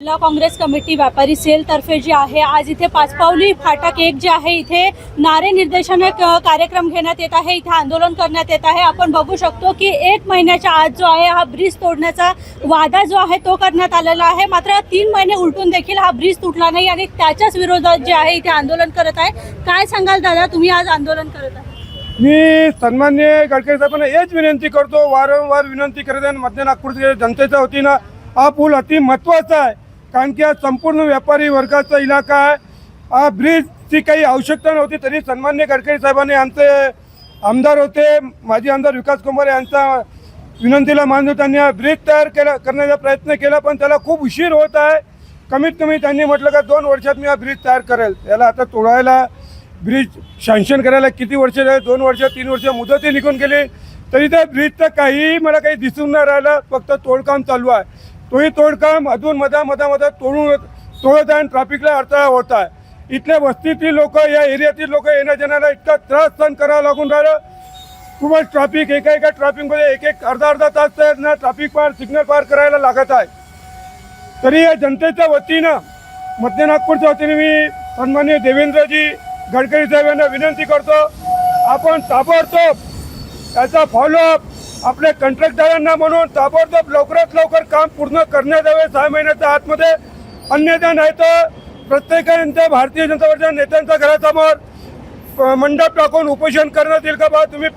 जिल्हा काँग्रेस कमिटी व्यापारी सेल तर्फे जी आहे आज इथे पाचपावली फाटक एक जे आहे इथे नारे निर्देशन कार्यक्रम घेण्यात येत आहे इथे आंदोलन करण्यात येत आहे. आपण बघू शकतो की एक महिन्याच्या आज जो आहे हा ब्रिज तोडण्याचा वादा जो आहे तो करण्यात आलेला आहे. मात्र तीन महिने उलटून देखील हा ब्रिज तुटला नाही आणि त्याच्याच विरोधात जे आहे इथे आंदोलन करत आहे. काय सांगाल दादा तुम्ही आज आंदोलन करत आहे मी सन्मान्य गडकरी साहेबांना हेच विनंती करतो वारंवार विनंती करत आहे मध्य नागपूरच्या जनतेच्या वतीनं हा पूल अति महत्त्वाचा आहे. कारण की हा संपूर्ण व्यापारी वर्गाचा इलाका आहे. हा ब्रिजची काही आवश्यकता नव्हती तरी सन्मान्य गडकरी साहेबांनी आमचे आमदार होते. माजी आमदार विकास कुमार यांचा विनंतीला मान त्यांनी हा ब्रिज तयार केला करण्याचा प्रयत्न केला पण त्याला खूप उशीर होत आहे. कमीत कमी त्यांनी म्हटलं का दोन वर्षात मी हा ब्रिज तयार करेल. याला आता तोडायला ब्रिज सँक्शन करायला किती वर्ष झाले? दोन वर्ष तीन वर्ष मुदतही निघून गेली. तरी त्या ब्रिजचं काही मला काही दिसून नाही राहिलं. फक्त तोडकाम चालू आहे. तोही तोडकाम अधून मधा मधा मधा तोडून तोडत आहे आणि ट्रॅफिकला अडथळा होत आहे. इथल्या वस्तीतील लोक या एरियातील लोक येण्या जाण्याला इतका त्रास सहन करावा लागून राहिलं. खूपच ट्रॅफिक एका एका ट्रॅफिकमध्ये एक एक अर्धा अर्धा तास त्यांना ट्रॅफिक पार सिग्नल पार करायला लागत आहे. तरी या जनतेच्या वतीनं मध्य नागपूरच्या वतीने मी सन्मान्य देवेंद्रजी गडकरी साहेब यांना विनंती करतो आपण ताबडतोब त्याचा फॉलोअप आपल्या कंत्राटदारांना म्हणून ताबडतोब लवकरात लवकर काम पूर्ण करण्यात यावे. सहा महिन्याच्या आतमध्ये अन्यथा नाही तर प्रत्येकाने भारतीय जनता पक्षाच्या नेत्यांच्या घरासमोर मंडप टाकून उपोषण करण्यात येईल का बा? तुम्ही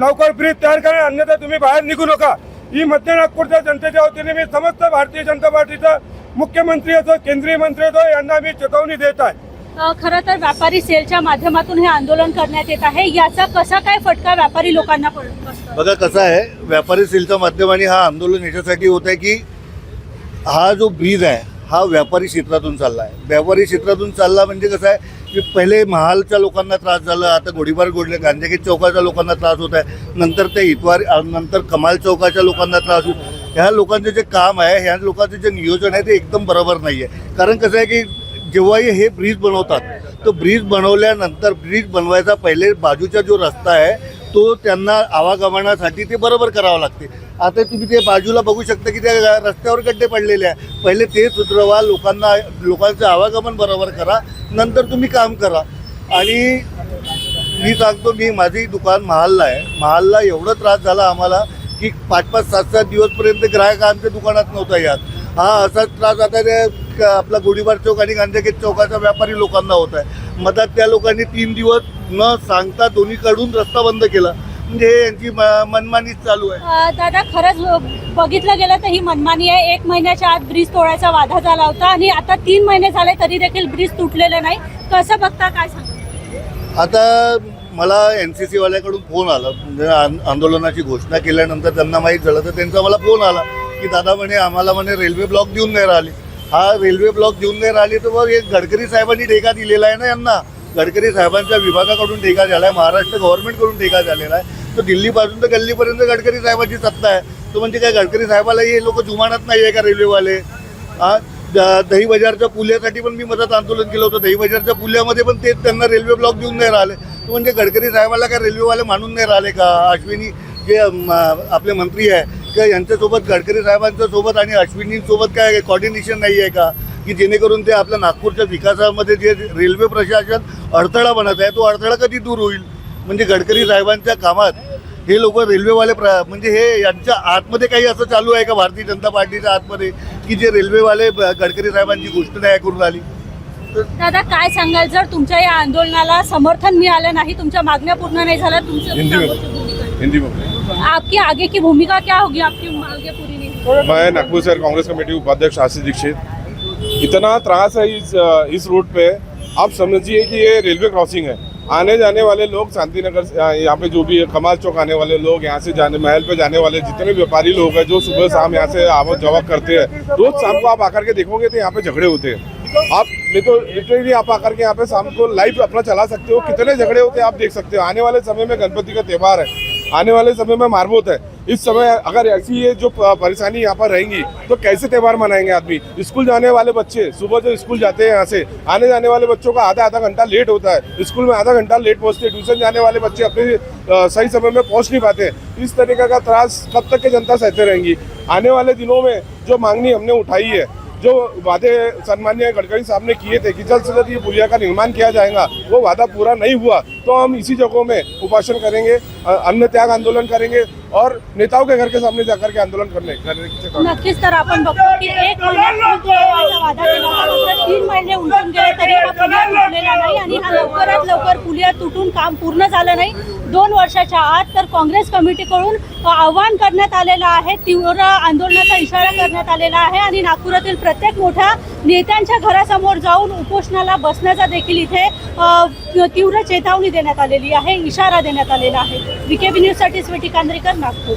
लवकर ब्रिज तयार करा अन्यथा तुम्ही बाहेर निघू नका. ही मध्य नागपूरच्या जनतेच्या वतीने मी समस्त भारतीय जनता पार्टीचा मुख्यमंत्री असो केंद्रीय मंत्री असो यांना मी चेतवणी देत आहे. खरं तर व्यापारी सेलच्या माध्यमातून हे आंदोलन करण्यात येत आहे. याचा कसा काय फटका व्यापारी लोकांना पडत बघा कसं आहे व्यापारी सेलच्या माध्यमाने हा आंदोलन याच्यासाठी होत आहे की हा जो ब्रीज आहे हा व्यापारी क्षेत्रातून चालला आहे. व्यापारी क्षेत्रातून चालला म्हणजे कसं आहे की पहिले महालच्या लोकांना त्रास झाला आता गोडीबार गोडले गांधीगेट चौकाच्या लोकांना त्रास होत आहे नंतर ते इतवार नंतर कमाल चौकाच्या लोकांना त्रास होत ह्या लोकांचं जे काम आहे ह्या लोकांचं जे नियोजन आहे ते एकदम बरोबर नाही आहे कारण कसं आहे की जेव्हाही हे ब्रिज बनवतात तो ब्रिज बनवल्यानंतर ब्रिज बनवायचा पहिले बाजूचा जो रस्ता आहे तो त्यांना आवागमनासाठी ते बरोबर करावं लागते. आता तुम्ही ते बाजूला बघू शकता की त्या रस्त्यावर गड्डे पडलेले आहे पहिले ते सुधरवा लोकांना लोकांचं आवागमन बरोबर करा नंतर तुम्ही काम करा. आणि मी सांगतो मी माझी दुकान महालला आहे. महालला एवढा त्रास झाला आम्हाला की पाच पाच सात सात दिवसपर्यंत ग्राहक आमच्या दुकानात नव्हता यात. हा असाच त्रास आता ते आपला गोडीबार चौक आणि गांधीगेट चौकाच्या व्यापारी लोकांना होत आहे. मधात त्या लोकांनी तीन दिवस न सांगता दोन्हीकडून रस्ता बंद केला. म्हणजे हे यांची म- मनमानीच चालू आहे. दादा खरंच बघितलं गेलं तर ही मनमानी आहे. एक महिन्याच्या आत ब्रिज तोडायचा वादा झाला होता आणि आता तीन महिने झाले तरी देखील ब्रिज तुटलेलं नाही. कसं बघता काय सांगा आता मला एन सी सीवाल्याकडून फोन आला. म्हणजे आंदोलनाची घोषणा केल्यानंतर त्यांना माहीत झालं तर त्यांचा मला फोन आला की दादा म्हणे आम्हाला म्हणे रेल्वे ब्लॉक देऊन नाही राहिली. हा रेल्वे ब्लॉक देऊन नाही राहिले तर मग एक गडकरी साहेबांनी ठेका दिलेला आहे ना यांना? गडकरी साहेबांच्या विभागाकडून ठेका झाला आहे महाराष्ट्र गव्हर्नमेंटकडून ठेका झालेला आहे. तर दिल्लीपासून तर गल्लीपर्यंत गडकरी साहेबांची सत्ता आहे. तो म्हणजे काय गडकरी साहेबाला हे लोक जुमानत नाही आहे का रेल्वेवाले? हा? द- दही बाजारच्या पुल्यासाठी पण मी मदत आंदोलन केलं होतं. दही बाजारच्या पुल्यामध्ये पण तेच त्यांना रेल्वे ब्लॉक देऊन नाही राहिले. तो म्हणजे गडकरी साहेबाला काय रेल्वेवाले मानून नाही राहिले का? अश्विनी जे आपले मंत्री आहे का यांच्यासोबत गडकरी साहेबांच्या सोबत आणि अश्विनींसोबत काय कॉर्डिनेशन नाही आहे का? की जेणेकरून ते आपल्या नागपूरच्या विकासामध्ये जे रेल्वे प्रशासन अडथळा बनत आहे तो अडथळा कधी दूर होईल? म्हणजे गडकरी साहेबांच्या कामात हे लोक रेल्वेवाले प्र म्हणजे हे यांच्या आतमध्ये काही असं चालू आहे का? भारतीय जनता पार्टीच्या आतमध्ये की जे रेल्वेवाले गडकरी साहेबांची गोष्ट नाही ऐकून राहिली? दादा काय सांगाल? जर तुमच्या या आंदोलनाला समर्थन मिळालं नाही तुमच्या मागण्या पूर्ण नाही झाल्या तुमचं हिंदी. हिंदी आपकी आगे की भूमिका क्या होगी? आपकी आगे पूरी नहीं मैं नागपुर शहर कांग्रेस कमेटी उपाध्यक्ष आशीष दीक्षित। इतना त्रास है इस इस रूट पे। आप समझिए कि ये रेलवे क्रॉसिंग है। आने जाने वाले लोग शांति नगर यहाँ पे जो भी है, कमाल चौक आने वाले लोग यहाँ से जाने महल पे जाने वाले जितने व्यापारी लोग हैं जो सुबह शाम यहाँ से आवक जावक करते हैं रोज शाम को आप आकर के देखोगे तो यहाँ पे झगड़े होते हैं। आप नहीं तो लिटरली आप आकर के यहाँ पे शाम को लाइव अपना चला सकते हो कितने झगड़े होते हैं आप देख सकते हो। आने वाले समय में गणपति का त्यौहार है। आने वाले समय में मारबोत है। इस समय अगर ऐसी ये जो परेशानी यहाँ पर रहेंगी तो कैसे त्यौहार मनाएँगे आदमी? स्कूल जाने वाले बच्चे, सुबह जो स्कूल जाते हैं यहाँ से, आने जाने वाले बच्चों का आधा आधा घंटा लेट होता है। स्कूल में आधा घंटा लेट पहुँचते हैं, ट्यूशन जाने वाले बच्चे अपने सही समय में पहुँच नहीं पाते। इस तरीके का त्रास कब तक के जनता सहते रहेंगी? आने वाले दिनों में जो मांगनी हमने उठाई है जो वादे सम्मान्य गडकरी साहब ने किए थे कि जल्द से जल्द ये पुलिया का निर्माण किया जाएगा वो वादा पूरा नहीं हुआ तो हम इसी जगहों में उपासन करेंगे अन्न त्याग आंदोलन करेंगे और नेताओं के घर के सामने जाकर के आंदोलन करने करने की नक्कीच तर आपण बघतो की एक तीन महिने उलटून गेले तरी नाही आणि हा लवकरात लवकर पुलिया तुटून काम पूर्ण झालं नाही. दोन वर्षाच्या आत तर काँग्रेस कमिटीकडून आवाहन करण्यात आलेलं आहे तीव्र आंदोलनाचा इशारा करण्यात आलेला आहे आणि नागपुरातील प्रत्येक मोठ्या नेत्यांच्या घरासमोर जाऊन उपोषणाला बसण्याचा देखील इथे तीव्र चेतावणी देण्यात आलेली आहे इशारा देण्यात आलेला आहे. बीकेबी न्यूजसाठी स्वीटी कांद्रेकर नागपूर.